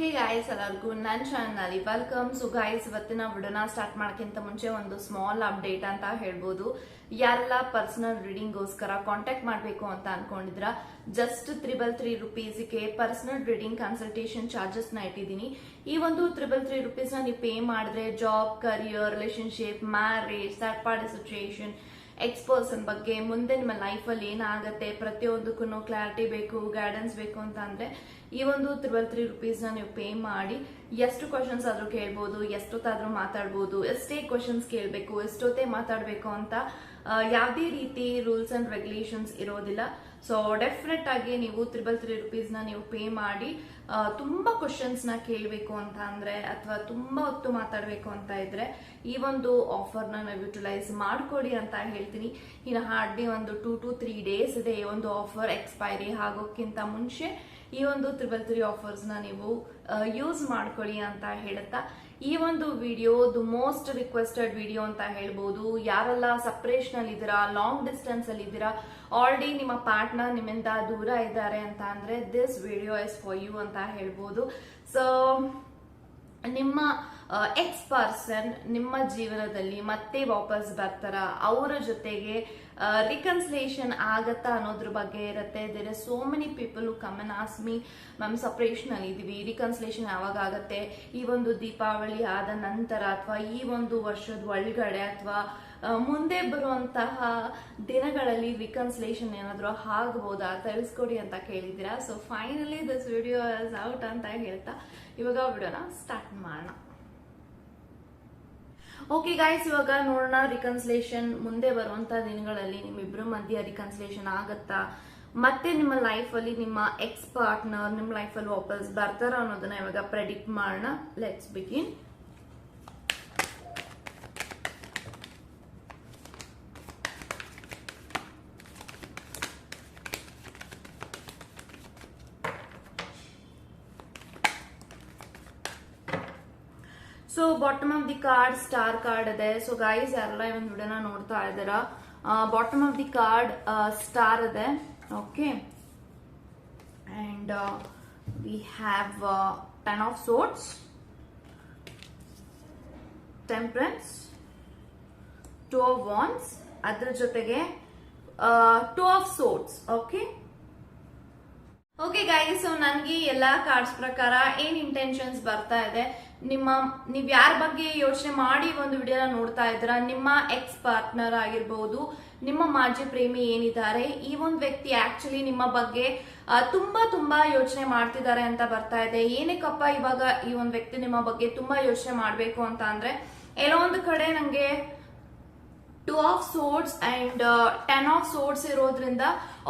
Hey guys ಎಲ್ಲರಿಗೂ ನನ್ನ ಚಾನಲ್ನಲ್ಲಿ ವೆಲ್ಕಮ್ ಸೊ ಗಾಯ್ಸ್ ಇವತ್ತಿನ ವಿಡಿಯೋನ ಸ್ಟಾರ್ಟ್ ಮಾಡೋಕ್ಕಿಂತ ಮುಂಚೆ ಒಂದು ಸ್ಮಾಲ್ ಅಪ್ಡೇಟ್ ಅಂತ ಹೇಳ್ಬೋದು. ಯಾರೆಲ್ಲ ಪರ್ಸನಲ್ ರೀಡಿಂಗ್ಗೋಸ್ಕರ ಕಾಂಟ್ಯಾಕ್ಟ್ ಮಾಡಬೇಕು ಅಂತ ಅನ್ಕೊಂಡಿದ್ರ ಜಸ್ಟ್ ತ್ರಿಬಲ್ ತ್ರೀ ರುಪೀಸ್ಗೆ ಪರ್ಸನಲ್ ರೀಡಿಂಗ್ ಕನ್ಸಲ್ಟೇಷನ್ ಚಾರ್ಜಸ್ನ ಇಟ್ಟಿದ್ದೀನಿ. ಈ ಒಂದು ತ್ರಿಬಲ್ ತ್ರೀ ರುಪೀಸ್ನ ನೀವು ಪೇ ಮಾಡಿದ್ರೆ ಜಾಬ್ ಕರಿಯರ್ ರಿಲೇಷನ್ಶಿಪ್ ಮ್ಯಾರೇಜ್ ಸರ್ಪಾಡಿ ಪಾರ್ಟಿ ಸಿಚುಯೇಷನ್ ಎಕ್ಸ್ ಪರ್ಸನ್ ಬಗ್ಗೆ ಮುಂದೆ ನಿಮ್ಮ ಲೈಫಲ್ಲಿ ಏನಾಗುತ್ತೆ ಪ್ರತಿಯೊಂದಕ್ಕೂ ಕ್ಲಾರಿಟಿ ಬೇಕು ಗೈಡೆನ್ಸ್ ಬೇಕು ಅಂತ ಅಂದ್ರೆ, ಈ ಒಂದು ತ್ರಿಬಲ್ ತ್ರೀ ರುಪೀಸ್ನ ನೀವು ಪೇ ಮಾಡಿ, ಎಷ್ಟು ಕ್ವಶನ್ಸ್ ಆದರೂ ಕೇಳ್ಬೋದು, ಎಷ್ಟೊತ್ತಾದರೂ ಮಾತಾಡ್ಬೋದು, ಎಷ್ಟೇ ಕ್ವಶನ್ಸ್ ಕೇಳಬೇಕು, ಎಷ್ಟೊತ್ತೇ ಮಾತಾಡಬೇಕು ಅಂತ ಯಾವುದೇ ರೀತಿ ರೂಲ್ಸ್ ಅಂಡ್ ರೆಗ್ಯುಲೇಷನ್ಸ್ ಇರೋದಿಲ್ಲ. ಸೊ ಡೆಫಿನೆಟ್ ಆಗಿ ನೀವು ತ್ರಿಬಲ್ ತ್ರೀ ರುಪೀಸ್ನ ನೀವು ಪೇ ಮಾಡಿ ತುಂಬ ತುಂಬಾ ಕ್ವಶನ್ಸ್ನ ಕೇಳಬೇಕು ಅಂತ ಅಂದರೆ, ಅಥವಾ ತುಂಬಾ ಹೊತ್ತು ಮಾತಾಡಬೇಕು ಅಂತ ಇದ್ರೆ, ಈ ಒಂದು ಆಫರ್ನ ನಾವು ಯುಟಿಲೈಸ್ ಮಾಡ್ಕೊಡಿ ಅಂತ ಹೇಳ್ತೀನಿ. ಇನ್ನು ಹಾರ್ಡ್ಲಿ ಒಂದು ಟೂ ಟು ತ್ರೀ ಡೇಸ್ ಇದೆ ಈ ಒಂದು ಆಫರ್ ಎಕ್ಸ್ಪೈರಿ ಆಗೋಕ್ಕಿಂತ ಮುಂಚೆ ಈ ಒಂದು ತ್ರಿಬಲ್ ತ್ರೀ ಆಫರ್ಸ್ನ ನೀವು ಯೂಸ್ ಮಾಡ್ಕೊಳ್ಳಿ ಅಂತ ಹೇಳುತ್ತಾ. ಈ ಒಂದು ವಿಡಿಯೋ ದು ಮೋಸ್ಟ್ ರಿಕ್ವೆಸ್ಟೆಡ್ ವಿಡಿಯೋ ಅಂತ ಹೇಳ್ಬೋದು. ಯಾರೆಲ್ಲ ಸಪ್ರೇಷನ್ ಅಲ್ಲಿ ಇದ್ದೀರಾ ಲಾಂಗ್ ಡಿಸ್ಟೆನ್ಸ್ ಅಲ್ಲಿ ಇದ್ದೀರಾ ಆಲ್ರೆಡಿ ನಿಮ್ಮ ಪಾರ್ಟ್ನರ್ ನಿಮ್ಮಿಂದ ದೂರ ಇದ್ದಾರೆ ಅಂತ ಅಂದ್ರೆ this video is for you ಅಂತ ಹೇಳ್ಬೋದು. ಸೊ ನಿಮ್ಮ ಎಕ್ಸ್ ಪರ್ಸನ್ ನಿಮ್ಮ ಜೀವನದಲ್ಲಿ ಮತ್ತೆ ವಾಪಸ್ ಬರ್ತಾರ? ಅವರ ಜೊತೆಗೆ ರಿಕನ್ಸಿಲೇಷನ್ ಆಗತ್ತಾ ಅನ್ನೋದ್ರ ಬಗ್ಗೆ ಇರುತ್ತೆ. There are so many people come and ask me ma'am suppression ಅಲ್ಲಿ ಇದೀವಿ. ರಿಕನ್ಸಿಲೇಷನ್ ಯಾವಾಗ ಆಗತ್ತೆ? ಈ ಒಂದು ದೀಪಾವಳಿ ಆದ ನಂತರ ಅಥವಾ ಈ ಒಂದು ವರ್ಷದ ಒಳಗಡೆ ಅಥವಾ ಮುಂದೆ ಬರುವಂತಹ ದಿನಗಳಲ್ಲಿ ರಿಕನ್ಸಿಲೇಷನ್ ಏನಾದರೂ ಆಗ್ಬೋದಾ? ತಿಳಿಸ್ಕೊಡಿ ಅಂತ ಕೇಳಿದ್ದೀರಾ? So finally this video is out ಅಂತ ಹೇಳ್ತಾ ಇವಾಗ ವಿಡಿಯೋನ ಸ್ಟಾರ್ಟ್ ಮಾಡೋಣ. ಓಕೆ ಗಾಯ್ಸ್ ಇವಾಗ ನೋಡೋಣ ರಿಕನ್ಸಿಲೇಷನ್ ಮುಂದೆ ಬರುವಂತ ದಿನಗಳಲ್ಲಿ ನಿಮ್ಮಿಬ್ರು ಮಧ್ಯ ರಿಕನ್ಸಿಲೇಷನ್ ಆಗತ್ತಾ? ಮತ್ತೆ ನಿಮ್ಮ ಲೈಫ್ ಅಲ್ಲಿ ನಿಮ್ಮ ಎಕ್ಸ್ ಪಾರ್ಟ್ನರ್ ನಿಮ್ಮ ಅಲ್ಲಿ ವಾಪಸ್ ಬರ್ತಾರ ಅನ್ನೋದನ್ನ ಇವಾಗ ಪ್ರೆಡಿಕ್ಟ್ ಮಾಡೋಣ. Let's begin so bottom of the card star card ಇದೆ. ಸೊ ಗೈಸ್ ಯಾರೆಲ್ಲ ಈ ಒಂದು ವಿಡಿಯೋನ ನೋಡ್ತಾ ಇದ್ದೀರಾ? Bottom of the card star ಇದೆ. Okay and we have ten of swords temperance two of wands ಅದ್ರ ಜೊತೆಗೆ two of swords okay okay guys so ನನಗೆ ಎಲ್ಲಾ ಕಾರ್ಡ್ಸ್ ಪ್ರಕಾರ ಏನ್ ಇಂಟೆನ್ಷನ್ಸ್ ಬರ್ತಾ ಇದೆ? ನಿಮ್ಮ, ನೀವ್ ಯಾರ ಬಗ್ಗೆ ಯೋಚನೆ ಮಾಡಿ ಒಂದು ವಿಡಿಯೋನ ನೋಡ್ತಾ ಇದ್ದೀರಾ? ನಿಮ್ಮ ಎಕ್ಸ್ ಪಾರ್ಟ್ನರ್ ಆಗಿರ್ಬೋದು, ನಿಮ್ಮ ಮಾಜಿ ಪ್ರೇಮಿ ಏನಿದ್ದಾರೆ, ಈ ಒಂದು ವ್ಯಕ್ತಿ ಆಕ್ಚುಲಿ ನಿಮ್ಮ ಬಗ್ಗೆ ತುಂಬಾ ತುಂಬಾ ಯೋಚನೆ ಮಾಡ್ತಿದ್ದಾರೆ ಅಂತ ಬರ್ತಾ ಇದೆ. ಏನಕ್ಕಪ್ಪ ಇವಾಗ ಈ ಒಂದು ವ್ಯಕ್ತಿ ನಿಮ್ಮ ಬಗ್ಗೆ ತುಂಬಾ ಯೋಚನೆ ಮಾಡ್ಬೇಕು ಅಂತ ಅಂದ್ರೆ, ಎಲ್ಲೋ ಒಂದು ಕಡೆ ನಂಗೆ two of swords and ten of swords ಇರೋದ್ರಿಂದ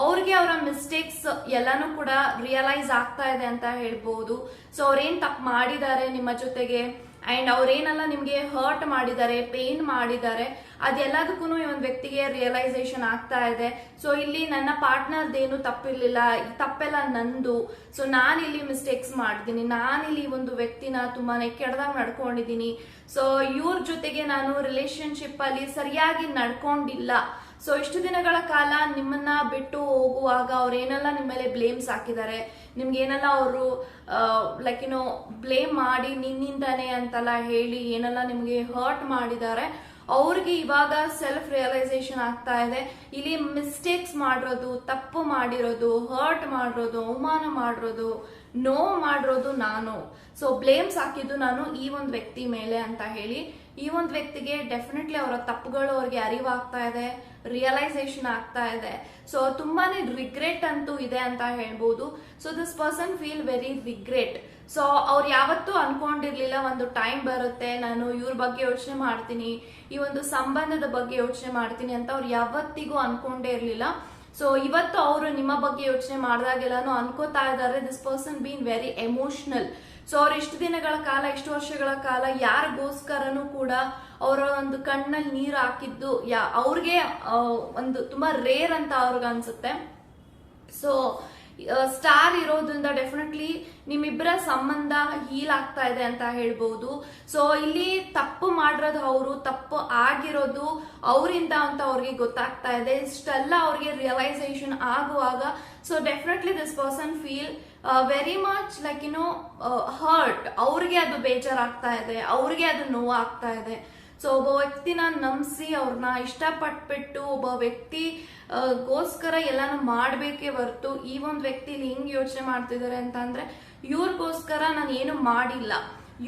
ಅವ್ರಿಗೆ ಅವರ ಮಿಸ್ಟೇಕ್ಸ್ ಎಲ್ಲಾನು ಕೂಡ ರಿಯಲೈಸ್ ಆಗ್ತಾ ಇದೆ ಅಂತ ಹೇಳ್ಬೋದು. ಸೊ ಅವ್ರೇನ್ ತಪ್ಪು ಮಾಡಿದ್ದಾರೆ ನಿಮ್ಮ ಜೊತೆಗೆ? ಅಂಡ್ ಅವ್ರೇನೆಲ್ಲ ನಿಮಗೆ ಹರ್ಟ್ ಮಾಡಿದ್ದಾರೆ ಪೇನ್ ಮಾಡಿದ್ದಾರೆ ಅದೆಲ್ಲದಕ್ಕೂ ಈ ಒಂದು ವ್ಯಕ್ತಿಗೆ ರಿಯಲೈಸೇಷನ್ ಆಗ್ತಾ ಇದೆ. ಸೊ ಇಲ್ಲಿ ನನ್ನ ಪಾರ್ಟ್ನರ್ದೇನು ತಪ್ಪಿರಲಿಲ್ಲ ತಪ್ಪೆಲ್ಲ ನಂದು. ಸೊ ನಾನಿಲ್ಲಿ ಮಿಸ್ಟೇಕ್ಸ್ ಮಾಡಿದ್ದೀನಿ ಇಲ್ಲಿ ಒಂದು ವ್ಯಕ್ತಿನ ತುಂಬಾ ಕೆಡ್ದಾಗ ನಡ್ಕೊಂಡಿದ್ದೀನಿ. ಸೊ ಇವ್ರ ಜೊತೆಗೆ ನಾನು ರಿಲೇಶನ್ಶಿಪ್ಪಲ್ಲಿ ಸರಿಯಾಗಿ ನಡ್ಕೊಂಡಿಲ್ಲ. ಸೊ ಇಷ್ಟು ದಿನಗಳ ಕಾಲ ನಿಮ್ಮನ್ನ ಬಿಟ್ಟು ಹೋಗುವಾಗ ಅವ್ರು ಏನೆಲ್ಲ ನಿಮ್ಮ ಮೇಲೆ ಬ್ಲೇಮ್ಸ್ ಹಾಕಿದ್ದಾರೆ? ನಿಮ್ಗೆ ಏನೆಲ್ಲ ಅವರು ಲೈಕ್ ಏನೋ ಬ್ಲೇಮ್ ಮಾಡಿ ನಿನ್ನಿಂದಾನೆ ಅಂತೆಲ್ಲ ಹೇಳಿ ಏನೆಲ್ಲ ನಿಮಗೆ ಹರ್ಟ್ ಮಾಡಿದ್ದಾರೆ, ಅವ್ರಿಗೆ ಇವಾಗ ಸೆಲ್ಫ್ ರಿಯಲೈಸೇಷನ್ ಆಗ್ತಾ ಇದೆ. ಇಲ್ಲಿ ಮಿಸ್ಟೇಕ್ಸ್ ಮಾಡಿರೋದು, ತಪ್ಪು ಮಾಡಿರೋದು ಹರ್ಟ್ ಮಾಡಿರೋದು, ಅವಮಾನ ಮಾಡಿರೋದು ನೋವು ಮಾಡಿರೋದು ನಾನು. ಸೊ ಬ್ಲೇಮ್ಸ್ ಹಾಕಿದ್ದು ನಾನು ಈ ಒಂದು ವ್ಯಕ್ತಿ ಮೇಲೆ ಅಂತ ಹೇಳಿ ಈ ಒಂದು ವ್ಯಕ್ತಿಗೆ ಡೆಫಿನೆಟ್ಲಿ ಅವರ ತಪ್ಪುಗಳು ಅವ್ರಿಗೆ ಅರಿವಾಗ್ತಾ ಇದೆ ರಿಯಲೈಸೇಷನ್ ಆಗ್ತಾ ಇದೆ. ಸೊ ತುಂಬಾನೇ ರಿಗ್ರೆಟ್ ಅಂತೂ ಇದೆ ಅಂತ ಹೇಳ್ಬೋದು. So this person feel very regret so ಅವ್ರು ಯಾವತ್ತೂ ಅನ್ಕೊಂಡಿರ್ಲಿಲ್ಲ ಒಂದು ಟೈಮ್ ಬರುತ್ತೆ, ನಾನು ಇವ್ರ ಬಗ್ಗೆ ಯೋಚನೆ ಮಾಡ್ತೀನಿ, ಈ ಒಂದು ಸಂಬಂಧದ ಬಗ್ಗೆ ಯೋಚನೆ ಮಾಡ್ತೀನಿ ಅಂತ ಅವ್ರು ಯಾವತ್ತಿಗೂ ಅನ್ಕೊಂಡೇ ಇರ್ಲಿಲ್ಲ. ಸೊ ಇವತ್ತು ಅವರು ನಿಮ್ಮ ಬಗ್ಗೆ ಯೋಚನೆ ಮಾಡಿದಾಗೆಲ್ಲಾನು ಅನ್ಕೋತಾ ಇದ್ದಾರೆ this person been very emotional so ಅವ್ರು ಇಷ್ಟು ದಿನಗಳ ಕಾಲ, ಇಷ್ಟು ವರ್ಷಗಳ ಕಾಲ ಯಾರಿಗೋಸ್ಕರನೂ ಕೂಡ ಅವರ ಒಂದು ಕಣ್ಣಲ್ಲಿ ನೀರು ಹಾಕಿದ್ದು, ಯಾ, ಅವ್ರಿಗೆ ಒಂದು ತುಂಬಾ ರೇರ್ ಅಂತ ಅವ್ರಿಗೆ ಅನ್ಸುತ್ತೆ. ಸೊ ಸ್ಟಾರ್ ಇರೋದ್ರಿಂದ ಡೆಫಿನೆಟ್ಲಿ ನಿಮ್ಮಿಬ್ಬರ ಸಂಬಂಧ ಹೀಲ್ ಆಗ್ತಾ ಇದೆ ಅಂತ ಹೇಳ್ಬಹುದು ಸೊ ಇಲ್ಲಿ ತಪ್ಪು ಮಾಡಿರೋದು ಅವರು, ತಪ್ಪು ಆಗಿರೋದು ಅವರಿಂದ ಅಂತ ಅವ್ರಿಗೆ ಗೊತ್ತಾಗ್ತಾ ಇದೆ. ಇಷ್ಟೆಲ್ಲ ಅವ್ರಿಗೆ ರಿಯಲೈಸೇಷನ್ ಆಗುವಾಗ so definitely this person feel very much like ಏನೋ ಹರ್ಟ್ ಅವ್ರಿಗೆ ಅದು ಬೇಜಾರಾಗ್ತಾ ಇದೆ, ಅವ್ರಿಗೆ ಅದು ನೋವಾಗ್ತಾ ಇದೆ. ಸೊ ಒಬ್ಬ ವ್ಯಕ್ತಿನ ನಂಬಿಸಿ ಅವ್ರನ್ನ ಇಷ್ಟಪಟ್ಬಿಟ್ಟು ಒಬ್ಬ ವ್ಯಕ್ತಿ ಗೋಸ್ಕರ ಎಲ್ಲಾನು ಮಾಡ್ಬೇಕೇ ಹೊರತು ಈ ಒಂದು ವ್ಯಕ್ತಿ ಹಿಂಗ್ ಯೋಚನೆ ಮಾಡ್ತಿದ್ದಾರೆ ಅಂತ ಅಂದ್ರೆ, ಇವ್ರಿಗೋಸ್ಕರ ನಾನು ಏನು ಮಾಡಿಲ್ಲ.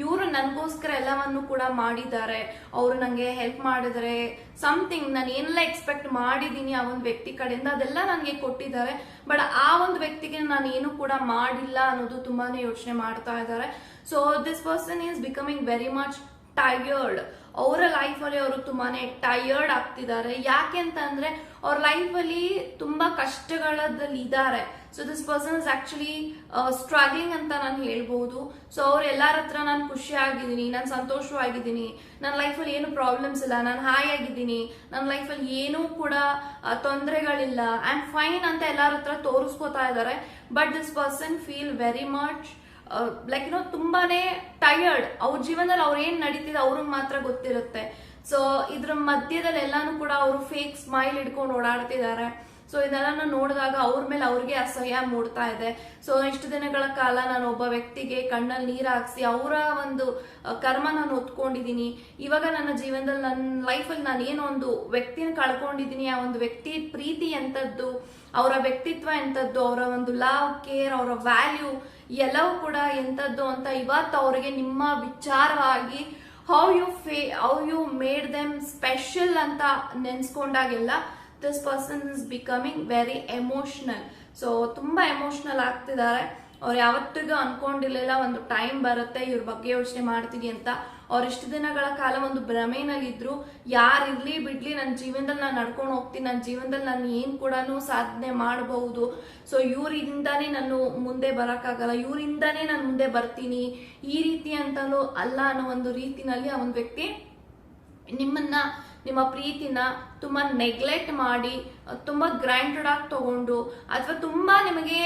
ಇವರು ನನಗೋಸ್ಕರ ಎಲ್ಲವನ್ನು ಕೂಡ ಮಾಡಿದ್ದಾರೆ. ಅವರು ನನಗೆ ಹೆಲ್ಪ್ ಮಾಡಿದರೆ ಸಮಥಿಂಗ್ ನಾನು ಏನೆಲ್ಲ ಎಕ್ಸ್ಪೆಕ್ಟ್ ಮಾಡಿದ್ದೀನಿ ಆ ಒಂದು ವ್ಯಕ್ತಿ ಕಡೆಯಿಂದ, ಅದೆಲ್ಲ ನನಗೆ ಕೊಟ್ಟಿದ್ದಾರೆ. ಬಟ್ ಆ ಒಂದು ವ್ಯಕ್ತಿಗೆ ನಾನು ಏನು ಕೂಡ ಮಾಡಿಲ್ಲ ಅನ್ನೋದು ತುಂಬಾನೇ ಯೋಚನೆ ಮಾಡ್ತಾ ಇದ್ದಾರೆ. So this person is becoming very much tired ಅವರ ಲೈಫಲ್ಲಿ ಅವರು ತುಂಬಾ ಟಯರ್ಡ್ ಆಗ್ತಿದ್ದಾರೆ. ಯಾಕೆ ಅಂತ ಅಂದ್ರೆ ಅವ್ರ ಲೈಫಲ್ಲಿ ತುಂಬಾ ಕಷ್ಟಗಳದಲ್ಲಿ ಇದ್ದಾರೆ. So this person is actually struggling ಅಂತ ನಾನು ಹೇಳ್ಬೋದು. ಸೊ ಅವ್ರು ಎಲ್ಲರ ಹತ್ರ ನಾನು ಖುಷಿಯಾಗಿದ್ದೀನಿ ನಾನು ಸಂತೋಷವಾಗಿದ್ದೀನಿ. ನನ್ನ ಲೈಫಲ್ಲಿ ಏನು ಪ್ರಾಬ್ಲಮ್ಸ್ ಇಲ್ಲ, ನಾನು ಹಾಯ್ ಆಗಿದ್ದೀನಿ. ನನ್ನ ಲೈಫಲ್ಲಿ ಏನೂ ಕೂಡ ತೊಂದರೆಗಳಿಲ್ಲ. ಆ್ಯಂಡ್ ಫೈನ್ ಅಂತ ಎಲ್ಲರ ಹತ್ರ ತೋರಿಸ್ಕೋತಾ ಇದ್ದಾರೆ. But this person feel very much like ಏನೋ ತುಂಬಾನೇ ಟಯರ್ಡ್ ಅವ್ರ ಜೀವನದಲ್ಲಿ ಅವ್ರು ಏನ್ ನಡೀತಿದೆ ಅವ್ರಿಗೆ ಮಾತ್ರ ಗೊತ್ತಿರುತ್ತೆ. ಸೊ ಇದ್ರ ಮಧ್ಯದಲ್ಲಿ ಎಲ್ಲಾನು ಕೂಡ ಅವರು ಫೇಕ್ ಸ್ಮೈಲ್ ಇಟ್ಕೊಂಡು ಓಡಾಡ್ತಿದ್ದಾರೆ ಸೊ ಇದೆಲ್ಲ ನೋಡಿದಾಗ ಅವ್ರ ಮೇಲೆ ಅವ್ರಿಗೆ ಅಸಹ್ಯ ಮೂಡ್ತಾ ಇದೆ. ಸೊ ಇಷ್ಟು ದಿನಗಳ ಕಾಲ ನಾನು ಒಬ್ಬ ವ್ಯಕ್ತಿಗೆ ಕಣ್ಣಲ್ಲಿ ನೀರು ಹಾಕ್ಸಿ ಅವರ ಒಂದು ಕರ್ಮ ನಾನು ಒತ್ಕೊಂಡಿದ್ದೀನಿ ಇವಾಗ ನನ್ನ ಜೀವನದಲ್ಲಿ ನನ್ನ ಲೈಫಲ್ಲಿ ನಾನು ಏನೋ ಒಂದು ವ್ಯಕ್ತಿನ ಕಳ್ಕೊಂಡಿದ್ದೀನಿ ಆ ಒಂದು ವ್ಯಕ್ತಿ ಪ್ರೀತಿ ಎಂಥದ್ದು ಅವರ ವ್ಯಕ್ತಿತ್ವ ಎಂಥದ್ದು ಅವರ ಒಂದು ಲವ್ ಕೇರ್ ಅವರ ವ್ಯಾಲ್ಯೂ ಎಲ್ಲವೂ ಕೂಡ ಎಂಥದ್ದು ಅಂತ ಇವತ್ತು ಅವರಿಗೆ ನಿಮ್ಮ ವಿಚಾರವಾಗಿ how you fee how you made them special ಅಂತ ನೆನ್ಸ್ಕೊಂಡಾಗೆಲ್ಲ this person is becoming very emotional so ತುಂಬಾ ಎಮೋಷನಲ್ ಆಗ್ತಿದ್ದಾರೆ. ಅವ್ರು ಯಾವತ್ತಿಗೂ ಅನ್ಕೊಂಡಿರ್ಲಿಲ್ಲ, ಒಂದು ಟೈಮ್ ಬರುತ್ತೆ, ಇವ್ರ ಬಗ್ಗೆ ಯೋಚನೆ ಮಾಡ್ತೀನಿ ಅಂತ. ಅವ್ರು ಇಷ್ಟು ದಿನಗಳ ಕಾಲ ಒಂದು ಭ್ರಮೆನಲ್ಲಿ ಇದ್ರು ಯಾರು ಇರ್ಲಿ ಬಿಡ್ಲಿ ನನ್ನ ಜೀವನದಲ್ಲಿ ನಾನು ನಡ್ಕೊಂಡು ಹೋಗ್ತೀನಿ ನನ್ನ ಜೀವನದಲ್ಲಿ ನಾನು ಏನು ಕೂಡ ಸಾಧನೆ ಮಾಡಬಹುದು. ಸೊ ಇವರಿಂದಾನೇ ನಾನು ಮುಂದೆ ಬರೋಕ್ಕಾಗಲ್ಲ, ಇವರಿಂದಾನೇ ನಾನು ಮುಂದೆ ಬರ್ತೀನಿ, ಈ ರೀತಿ ಅಂತಲೂ ಅಲ್ಲ ಅನ್ನೋ ಒಂದು ರೀತಿನಲ್ಲಿ ಆ ಒಂದು ವ್ಯಕ್ತಿ ನಿಮ್ಮನ್ನ, ನಿಮ್ಮ ಪ್ರೀತಿನ ತುಂಬ ನೆಗ್ಲೆಕ್ಟ್ ಮಾಡಿ ತುಂಬ ಗ್ರ್ಯಾಂಟೆಡ್ ಆಗಿ ತಗೊಂಡು, ಅಥವಾ ತುಂಬಾ ನಿಮಗೆ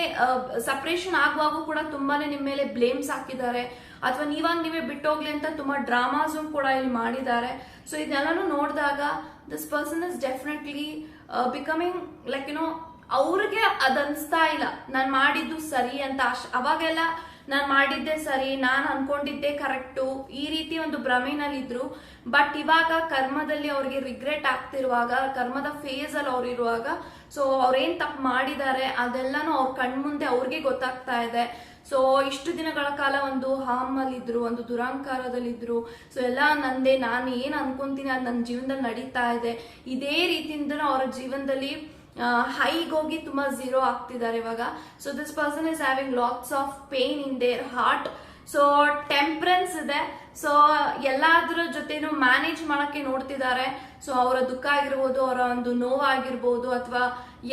ಸಪ್ರೇಷನ್ ಆಗುವಾಗ ಕೂಡ ತುಂಬಾನೇ ನಿಮ್ಮ ಮೇಲೆ ಬ್ಲೇಮ್ಸ್ ಹಾಕಿದ್ದಾರೆ. ಅಥವಾ ನೀವಾಗ ನೀವೇ ಬಿಟ್ಟೋಗ್ಲಿ ಅಂತ ತುಂಬಾ ಡ್ರಾಮಾಸ್ ಕೂಡ ಇಲ್ಲಿ ಮಾಡಿದ್ದಾರೆ. ಸೊ ಇದನ್ನೆಲ್ಲನೂ ನೋಡಿದಾಗ this person is definitely becoming like you know ಅವ್ರಿಗೆ ಅದನ್ಸ್ತಾ ಇಲ್ಲ. ನಾನು ಮಾಡಿದ್ದು ಸರಿ ಅಂತ ಅಶ್- ಅವಾಗೆಲ್ಲ ನಾನು ಮಾಡಿದ್ದೆ ಸರಿ, ನಾನು ಅನ್ಕೊಂಡಿದ್ದೆ ಕರೆಕ್ಟು, ಈ ರೀತಿ ಒಂದು ಭ್ರಮೆನಲ್ಲಿದ್ರು. ಬಟ್ ಇವಾಗ ಕರ್ಮದಲ್ಲಿ ಅವ್ರಿಗೆ ರಿಗ್ರೆಟ್ ಆಗ್ತಿರುವಾಗ, ಕರ್ಮದ ಫೇಸ್ ಅಲ್ಲಿ ಅವ್ರು ಇರುವಾಗ ಸೊ ಅವ್ರೇನ್ ತಪ್ಪು ಮಾಡಿದ್ದಾರೆ, ಅದೆಲ್ಲಾನು ಅವ್ರ ಕಣ್ಮುಂದೆ ಅವ್ರಿಗೆ ಗೊತ್ತಾಗ್ತಾ ಇದೆ. ಸೊ ಇಷ್ಟು ದಿನಗಳ ಕಾಲ ಒಂದು ಹಾಮಲ್ಲಿದ್ರು, ಒಂದು ದುರಾಂಕಾರದಲ್ಲಿದ್ರು. ಸೊ ಎಲ್ಲ ನಂದೇ, ನಾನು ಏನು ಅನ್ಕೊಂತೀನಿ ಅದು ನನ್ನ ಜೀವನದಲ್ಲಿ ನಡೀತಾ ಇದೆ. ಇದೇ ರೀತಿಯಿಂದ ಅವರ ಜೀವನದಲ್ಲಿ ಹೈಗ್ ಹೋಗಿ ತುಂಬಾ ಝೀರೋ ಆಗ್ತಿದ್ದಾರೆ ಇವಾಗ. So this person is having lots of pain in their heart so temperance ಇದೆ. ಸೊ ಎಲ್ಲಾದ್ರ ಜೊತೆನೂ ಮ್ಯಾನೇಜ್ ಮಾಡಕ್ಕೆ ನೋಡ್ತಿದ್ದಾರೆ. ಸೊ ಅವರ ದುಃಖ ಆಗಿರ್ಬೋದು, ಅವರ ಒಂದು ನೋವಾಗಿರ್ಬೋದು ಅಥವಾ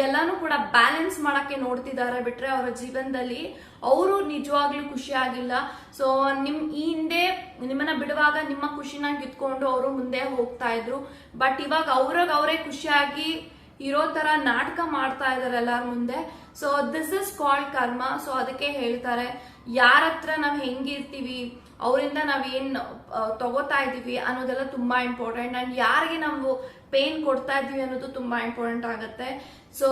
ಎಲ್ಲಾನು ಕೂಡ ಬ್ಯಾಲೆನ್ಸ್ ಮಾಡಕ್ಕೆ ನೋಡ್ತಿದ್ದಾರೆ ಬಿಟ್ರೆ ಅವರ ಜೀವನದಲ್ಲಿ ಅವರು ನಿಜವಾಗ್ಲೂ ಖುಷಿಯಾಗಿಲ್ಲ ಸೊ ನಿಮ್ ಈ ಹಿಂದೆ ನಿಮ್ಮನ್ನ ಬಿಡುವಾಗ ನಿಮ್ಮ ಖುಷಿನ ಕಿತ್ಕೊಂಡು ಅವರು ಮುಂದೆ ಹೋಗ್ತಾ ಇದ್ರು. ಬಟ್ ಇವಾಗ ಅವ್ರಾಗ ಅವರೇ ಖುಷಿಯಾಗಿ ಇರೋ ತರ ನಾಟಕ ಮಾಡ್ತಾ ಇದಾರೆ ಎಲ್ಲಾರ ಮುಂದೆ. So this is called karma so ಅದಕ್ಕೆ ಹೇಳ್ತಾರೆ, ಯಾರ ಹತ್ರ ನಾವ್ ಹೆಂಗಿರ್ತೀವಿ, ಅವರಿಂದ ನಾವೇನ್ ತಗೋತಾ ಇದೀವಿ ಅನ್ನೋದೆಲ್ಲ ತುಂಬಾ ಇಂಪಾರ್ಟೆಂಟ್ ಅಂಡ್ ಯಾರಿಗೆ ನಾವು ಪೇನ್ ಕೊಡ್ತಾ ಇದೀವಿ ಅನ್ನೋದು ತುಂಬಾ ಇಂಪಾರ್ಟೆಂಟ್ ಆಗುತ್ತೆ. ಸೊ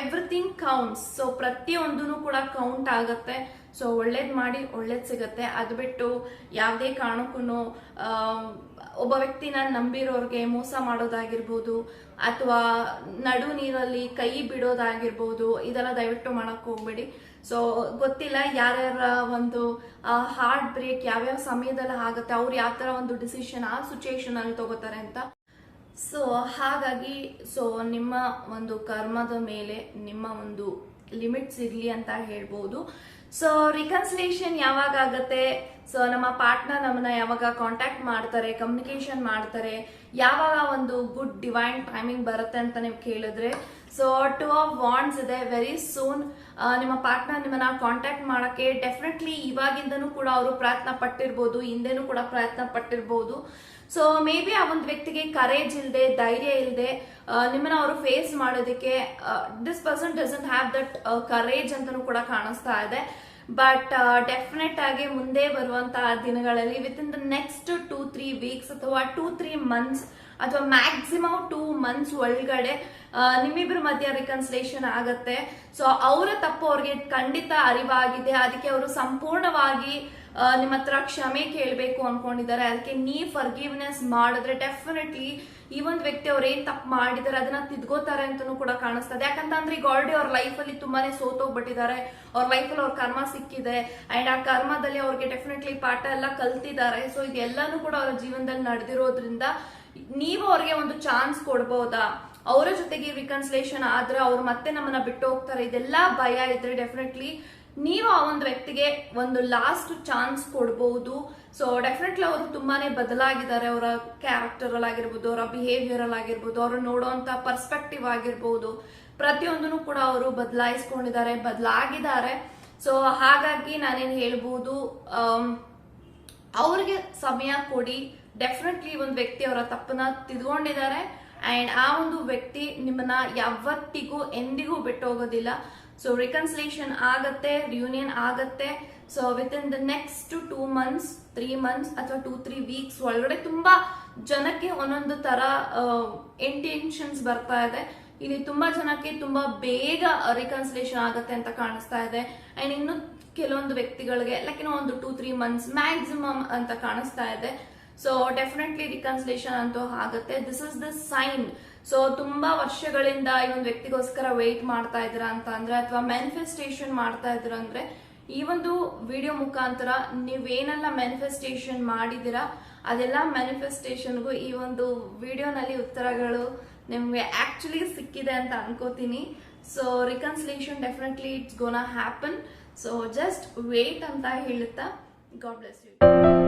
ಎವ್ರಿಥಿಂಗ್ ಕೌಂಟ್ಸ್ ಸೊ ಪ್ರತಿಯೊಂದೂ ಕೂಡ ಕೌಂಟ್ ಆಗುತ್ತೆ. ಸೊ ಒಳ್ಳೇದ್ ಮಾಡಿ ಒಳ್ಳೇದ್ ಸಿಗತ್ತೆ. ಅದು ಬಿಟ್ಟು ಯಾವುದೇ ಕಾರಣಕ್ಕೂ ಒಬ್ಬ ವ್ಯಕ್ತಿನ ನಂಬಿರೋರ್ಗೆ ಮೋಸ ಮಾಡೋದಾಗಿರ್ಬೋದು, ಅಥವಾ ನಡು ನೀರಲ್ಲಿ ಕೈ ಬಿಡೋದಾಗಿರ್ಬೋದು, ಇದೆಲ್ಲ ದಯವಿಟ್ಟು ಮಾಡಕ್ ಹೋಗ್ಬೇಡಿ. ಸೊ ಗೊತ್ತಿಲ್ಲ ಯಾರ್ಯಾರ ಒಂದು ಹಾರ್ಟ್ ಬ್ರೇಕ್ ಯಾವ್ಯಾವ ಸಮಯದಲ್ಲಿ ಆಗುತ್ತೆ, ಅವ್ರು ಯಾವ ತರ ಒಂದು ಡಿಸಿಷನ್ ಆ ಸಿಚುಯೇಷನ್ ಅಲ್ಲಿ ತಗೋತಾರೆ ಅಂತ. ಸೊ ಹಾಗಾಗಿ ಸೊ ನಿಮ್ಮ ಒಂದು ಕರ್ಮದ ಮೇಲೆ ನಿಮ್ಮ ಒಂದು ಲಿಮಿಟ್ಸ್ ಇರಲಿ ಅಂತ ಹೇಳ್ಬೋದು. ಸೊ ರಿಕನ್ಸಿಲೇಷನ್ ಯಾವಾಗ ಆಗುತ್ತೆ? ಸೊ ನಮ್ಮ ಪಾರ್ಟ್ನರ್ ನಮ್ಮನ್ನ ಯಾವಾಗ ಕಾಂಟ್ಯಾಕ್ಟ್ ಮಾಡ್ತಾರೆ ಕಮ್ಯುನಿಕೇಶನ್ ಮಾಡ್ತಾರೆ? ಯಾವಾಗ ಒಂದು ಗುಡ್ ಡಿವೈನ್ ಟೈಮಿಂಗ್ ಬರುತ್ತೆ ಅಂತ ನೀವು ಕೇಳಿದ್ರೆ? ಸೊ ಟು ಆಫ್ ವಾಂಡ್ಸ್ ಇದೆ ವೆರಿ ಸೂನ್ ನಿಮ್ಮ ಪಾರ್ಟ್ನರ್ ನಿಮ್ಮನ್ನ ಕಾಂಟ್ಯಾಕ್ಟ್ ಮಾಡೋಕ್ಕೆ ಡೆಫಿನೆಟ್ಲಿ ಇವಾಗಿಂದನೂ ಕೂಡ ಅವರು ಪ್ರಯತ್ನ ಪಟ್ಟಿರ್ಬೋದು, ಹಿಂದೆನೂ ಕೂಡ ಪ್ರಯತ್ನ ಪಟ್ಟಿರ್ಬೋದು. ಸೊ ಮೇ ಬಿ ಆ ಒಂದು ವ್ಯಕ್ತಿಗೆ ಕರೇಜ್ ಇಲ್ಲದೆ ಧೈರ್ಯ ಇಲ್ಲದೆ ನಿಮ್ಮನ್ನ ಅವರು ಫೇಸ್ ಮಾಡೋದಕ್ಕೆ this person doesn't have that courage ಅಂತಾನೂ ಕೂಡ ಕಾಣಿಸ್ತಾ ಇದೆ. ಬಟ್ ಡೆಫಿನೆಟ್ ಆಗಿ ಮುಂದೆ ಬರುವಂತಹ ದಿನಗಳಲ್ಲಿ within the next two three weeks ಅಥವಾ ಟೂ ತ್ರೀ ಮಂತ್ಸ್ ಅಥವಾ ಮ್ಯಾಕ್ಸಿಮಮ್ ಟೂ ಮಂತ್ಸ್ ಒಳಗಡೆ ನಿಮ್ಮಿಬ್ಬರ ಮಧ್ಯ ರಿಕನ್ಸಿಲೇಷನ್ ಆಗತ್ತೆ. ಸೊ ಅವರ ತಪ್ಪು ಅವ್ರಿಗೆ ಖಂಡಿತ ಅರಿವಾಗಿದೆ. ಅದಕ್ಕೆ ಅವರು ಸಂಪೂರ್ಣವಾಗಿ ನಿಮ್ಮ ಹತ್ರ ಕ್ಷಮೆ ಕೇಳಬೇಕು ಅನ್ಕೊಂಡಿದ್ದಾರೆ. ಅದಕ್ಕೆ ನೀ ಫರ್ಗಿವ್ನೆಸ್ ಮಾಡಿದ್ರೆ ಡೆಫಿನೆಟ್ಲಿ ಈ ಒಂದು ವ್ಯಕ್ತಿ ಅವ್ರು ಏನ್ ತಪ್ಪು ಮಾಡಿದ್ದಾರೆ, ಅದನ್ನ ತಿದ್ಕೋತಾರೆ ಅಂತಾನೂ ಕೂಡ ಕಾಣಿಸ್ತದೆ. ಯಾಕಂತಂದ್ರೆ ಈಗ ಆಲ್ರೆಡಿ ಅವ್ರ ಅಲ್ಲಿ ತುಂಬಾನೇ ಸೋತೋಗ್ಬಿಟ್ಟಿದ್ದಾರೆ. ಅವ್ರ ಅಲ್ಲಿ ಅವ್ರ ಕರ್ಮ ಸಿಕ್ಕಿದೆ. ಅಂಡ್ ಆ ಕರ್ಮದಲ್ಲಿ ಅವ್ರಿಗೆ ಡೆಫಿನೆಟ್ಲಿ ಪಾಠ ಎಲ್ಲ ಕಲ್ತಿದ್ದಾರೆ. ಸೊ ಇದೆಲ್ಲಾನು ಕೂಡ ಅವರ ಜೀವನದಲ್ಲಿ ನಡೆದಿರೋದ್ರಿಂದ ನೀವು ಅವ್ರಿಗೆ ಒಂದು ಚಾನ್ಸ್ ಕೊಡ್ಬೋದಾ? ಅವರ ಜೊತೆಗೆ ರಿಕನ್ಸಿಲೇಷನ್ ಆದ್ರೆ ಅವ್ರು ಮತ್ತೆ ನಮ್ಮನ್ನ ಬಿಟ್ಟು ಹೋಗ್ತಾರೆ. ಇದೆಲ್ಲ ಭಯ ಇದ್ರೆ ಡೆಫಿನೆಟ್ಲಿ ನೀವು ಆ ಒಂದು ವ್ಯಕ್ತಿಗೆ ಒಂದು ಲಾಸ್ಟ್ ಚಾನ್ಸ್ ಕೊಡ್ಬಹುದು ಸೊ ಡೆಫಿನೆಟ್ಲಿ ಅವರು ತುಂಬಾನೇ ಬದಲಾಗಿದ್ದಾರೆ. ಅವರ ಕ್ಯಾರೆಕ್ಟರ್ ಆಗಿರ್ಬೋದು ಅವರ ಬಿಹೇವಿಯರ್ ಆಗಿರ್ಬೋದು ಅವರು ನೋಡುವಂತ ಪರ್ಸ್ಪೆಕ್ಟಿವ್ ಆಗಿರ್ಬೋದು. ಪ್ರತಿಯೊಂದನ್ನು ಕೂಡ ಅವರು ಬದಲಾಯಿಸ್ಕೊಂಡಿದ್ದಾರೆ, ಬದಲಾಗಿದ್ದಾರೆ. ಸೊ ಹಾಗಾಗಿ ನಾನೇನು ಹೇಳ್ಬೋದು ಅವರಿಗೆ ಅವ್ರಿಗೆ ಸಮಯ ಕೊಡಿ. ಡೆಫಿನೆಟ್ಲಿ ಒಂದು ವ್ಯಕ್ತಿ ಅವರ ತಪ್ಪನ್ನ ತಿದ್ಕೊಂಡಿದ್ದಾರೆ. ಅಂಡ್ ಆ ಒಂದು ವ್ಯಕ್ತಿ ನಿಮ್ಮನ್ನ ಯಾವತ್ತಿಗೂ ಎಂದಿಗೂ ಬಿಟ್ಟು ಹೋಗೋದಿಲ್ಲ ಸೊ ರಿಕನ್ಸಿಲೇಷನ್ ಆಗತ್ತೆ ರಿಯೂನಿಯನ್ ಆಗತ್ತೆ. So within the next two months three months ಅಥವಾ ಟೂ ತ್ರೀ ವೀಕ್ಸ್ ಒಳಗಡೆ ತುಂಬಾ ಜನಕ್ಕೆ ಒಂದೊಂದು ತರ ಇಂಟೆನ್ಷನ್ಸ್ ಬರ್ತಾ ಇದೆ. ಇಲ್ಲಿ ತುಂಬಾ ಜನಕ್ಕೆ ತುಂಬಾ ಬೇಗ ರಿಕನ್ಸಿಲೇಷನ್ ಆಗತ್ತೆ ಅಂತ ಕಾಣಿಸ್ತಾ ಇದೆ. ಅಂಡ್ ಇನ್ನು ಕೆಲವೊಂದು ವ್ಯಕ್ತಿಗಳಿಗೆ ಲೈಕ್ ಏನೋ ಒಂದು ಟೂ ತ್ರೀ ಮಂತ್ಸ್ ಮ್ಯಾಕ್ಸಿಮಮ್ ಅಂತ ಕಾಣಿಸ್ತಾ ಇದೆ. ಸೊ ಡೆಫಿನೆಟ್ಲಿ ರಿಕನ್ಸಿಲೇಷನ್ ಅಂತೂ ಆಗುತ್ತೆ. This is the sign so ತುಂಬಾ ವರ್ಷಗಳಿಂದ ಈ ಒಂದು ವ್ಯಕ್ತಿಗೋಸ್ಕರ ವೆಯ್ಟ್ ಮಾಡ್ತಾ ಇದ್ದೀರಾ ಅಂತ ಅಂದ್ರೆ, ಅಥವಾ ಮ್ಯಾನಿಫೆಸ್ಟೇಷನ್ ಮಾಡ್ತಾ ಇದ್ದೀರಾ ಅಂದ್ರೆ, ಈ ಒಂದು ವಿಡಿಯೋ ಮುಖಾಂತರ ನೀವೇನೆಲ್ಲ ಮ್ಯಾನಿಫೆಸ್ಟೇಷನ್ ಮಾಡಿದ್ದೀರಾ, ಅದೆಲ್ಲ ಮ್ಯಾನಿಫೆಸ್ಟೇಷನ್ಗೂ ಈ ಒಂದು ವಿಡಿಯೋನಲ್ಲಿ ಉತ್ತರಗಳು ನಿಮ್ಗೆ ಆಕ್ಚುಲಿ ಸಿಕ್ಕಿದೆ ಅಂತ ಅನ್ಕೋತೀನಿ. So reconciliation definitely it's gonna happen so just wait ಅಂತ ಹೇಳುತ್ತಾ ಗಾಡ್ ಬ್ಲೆಸ್ ಯು